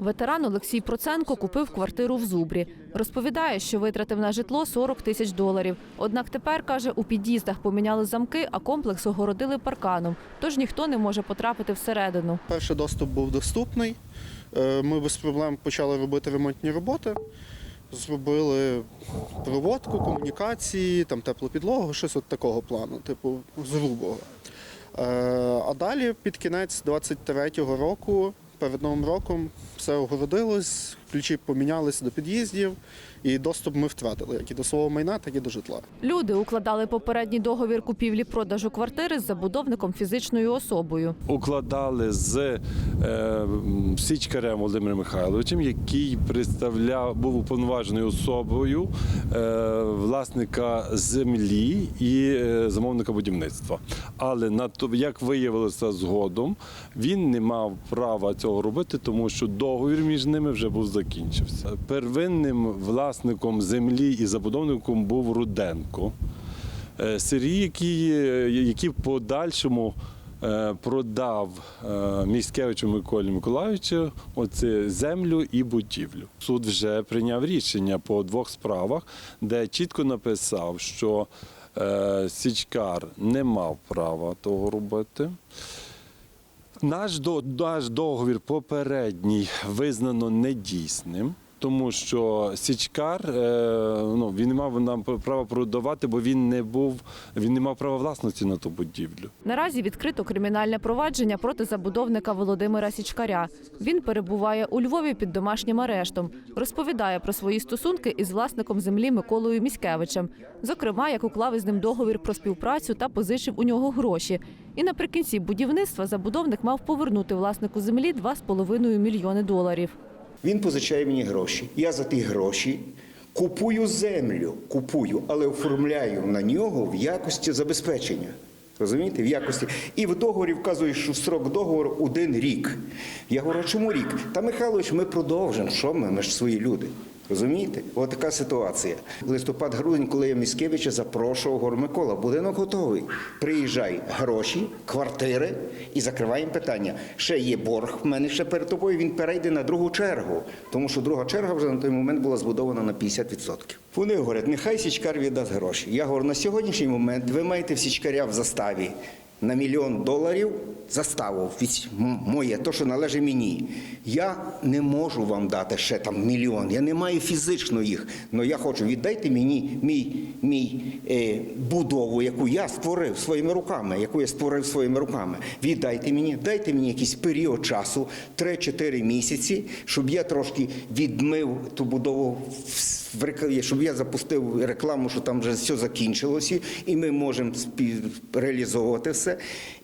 Ветеран Олексій Проценко купив квартиру в Зубрі. Розповідає, що витратив на житло 40 тисяч доларів. Однак тепер, каже, у під'їздах поміняли замки, а комплекс огородили парканом. Тож ніхто не може потрапити всередину. Перший доступ був доступний. Е, Ми без проблем почали робити ремонтні роботи. Зробили проводку, комунікації, там теплу підлогу, щось от такого плану, типу з. Е, А далі під кінець 23-го року, перед новим роком, все огородилось, ключі помінялися до під'їздів, і доступ ми втратили як і до свого майна, так і до житла. Люди укладали попередній договір купівлі-продажу квартири з забудовником фізичною особою. укладали з е, Січкарем Володимиром Михайловичем, який представляв був уповноваженою особою е, власника землі і е, замовника будівництва. Але на як виявилося згодом, він не мав права цього робити, тому що договір між ними вже був закінчився. Первинним власником землі і забудовником був Руденко. Е, Сергій, який, е, який в подальшому е, продав Міськевичу Миколі Миколаївичу оце землю і будівлю. Суд вже прийняв рішення по двох справах, де чітко написав, що Січкар не мав права того робити. Наш, наш договір попередній визнано недійсним. Тому що Січкар е, ну, він не мав нам права продавати, бо він не був, він не мав права власності на ту будівлю. Наразі відкрито кримінальне провадження проти забудовника Володимира Січкаря. Він перебуває у Львові під домашнім арештом. Розповідає про свої стосунки із власником землі Миколою Міськевичем. Зокрема, як уклав із ним договір про співпрацю та позичив у нього гроші. І наприкінці будівництва забудовник мав повернути власнику землі 2,5 мільйони доларів. Він позичає мені гроші. Я за ті гроші купую землю, купую, але оформляю на нього в якості забезпечення. Розумієте, в якості. І в договорі вказує, що строк договору один рік. Я говорю, а чому рік? Та Михайлович, ми продовжимо. Що ми? Ми ж свої люди. Розумієте? От така ситуація. Листопад-грудень, коли я Міськевича запрошував, говорю, Микола, будинок готовий. Приїжджай, гроші, квартири і закриваємо питання. Ще є борг в мене ще перед тобою, він перейде на другу чергу. Тому що друга черга вже на той момент була збудована на 50%. Вони говорять, нехай січкар віддасть гроші. Я говорю, на сьогоднішній момент ви маєте в січкаря в заставі на мільйон доларів заставу моє, то, що належить мені. Я не можу вам дати ще там мільйон. Я не маю фізично їх. але я хочу, віддайте мені мій, мій е, будову, яку я створив своїми руками, яку я створив своїми руками. Віддайте мені, дайте мені якийсь період часу, 3-4 місяці, щоб я трошки відмив ту будову, в- щоб я запустив рекламу, що там вже все закінчилося, і ми можемо реалізовувати все.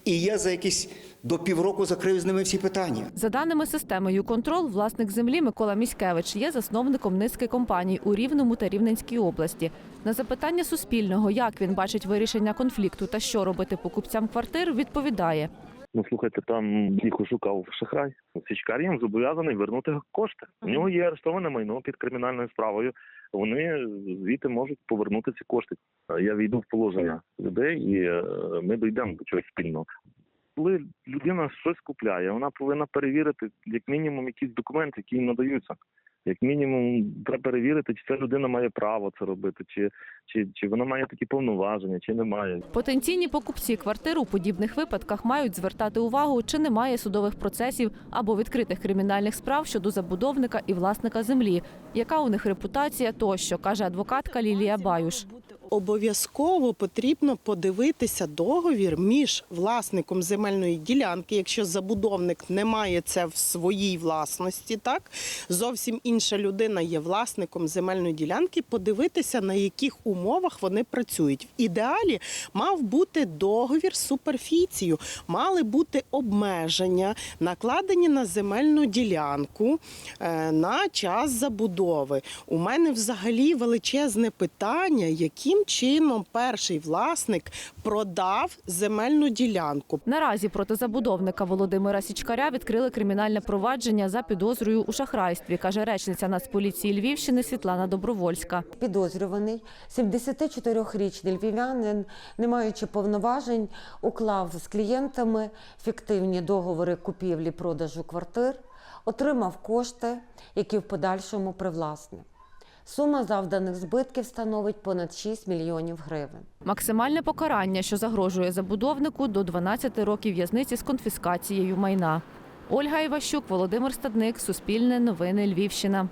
І я за якісь до півроку закрив з ними всі питання. За даними системи «Юконтрол», власник землі Микола Міськевич є засновником низки компаній у Рівному та Рівненській області. На запитання Суспільного, як він бачить вирішення конфлікту та що робити покупцям квартир, відповідає. Ну слухайте, там їх ошукав шахрай. Січкар їм зобов'язаний вернути кошти. У нього є арештоване майно під кримінальною справою. Вони звідти можуть повернути ці кошти. Я війду в положення людей, і е, ми дійдемо до чогось спільного. Коли людина щось купляє, вона повинна перевірити як мінімум якісь документи, які їм надаються. Як мінімум, треба перевірити, чи ця людина має право це робити, чи, чи, чи вона має такі повноваження, чи не має. Потенційні покупці квартир у подібних випадках мають звертати увагу, чи немає судових процесів або відкритих кримінальних справ щодо забудовника і власника землі, яка у них репутація тощо, каже адвокатка Лілія Баюш. Обов'язково потрібно подивитися договір між власником земельної ділянки, якщо забудовник не має це в своїй власності, так зовсім інша людина є власником земельної ділянки. Подивитися на яких умовах вони працюють. В ідеалі мав бути договір з суперфіцією, мали бути обмеження, накладені на земельну ділянку е, на час забудови. У мене взагалі величезне питання, яким чином перший власник продав земельну ділянку. Наразі проти забудовника Володимира Січкаря відкрили кримінальне провадження за підозрою у шахрайстві, каже речниця Нацполіції Львівщини Світлана Добровольська. Підозрюваний 74-річний львів'янин, не маючи повноважень, уклав з клієнтами фіктивні договори купівлі-продажу квартир. отримав кошти, які в подальшому привласнив. Сума завданих збитків становить понад 6 мільйонів гривень. Максимальне покарання, що загрожує забудовнику, до 12 років в'язниці з конфіскацією майна. Ольга Іващук, Володимир Стадник, Суспільне новини Львівщина.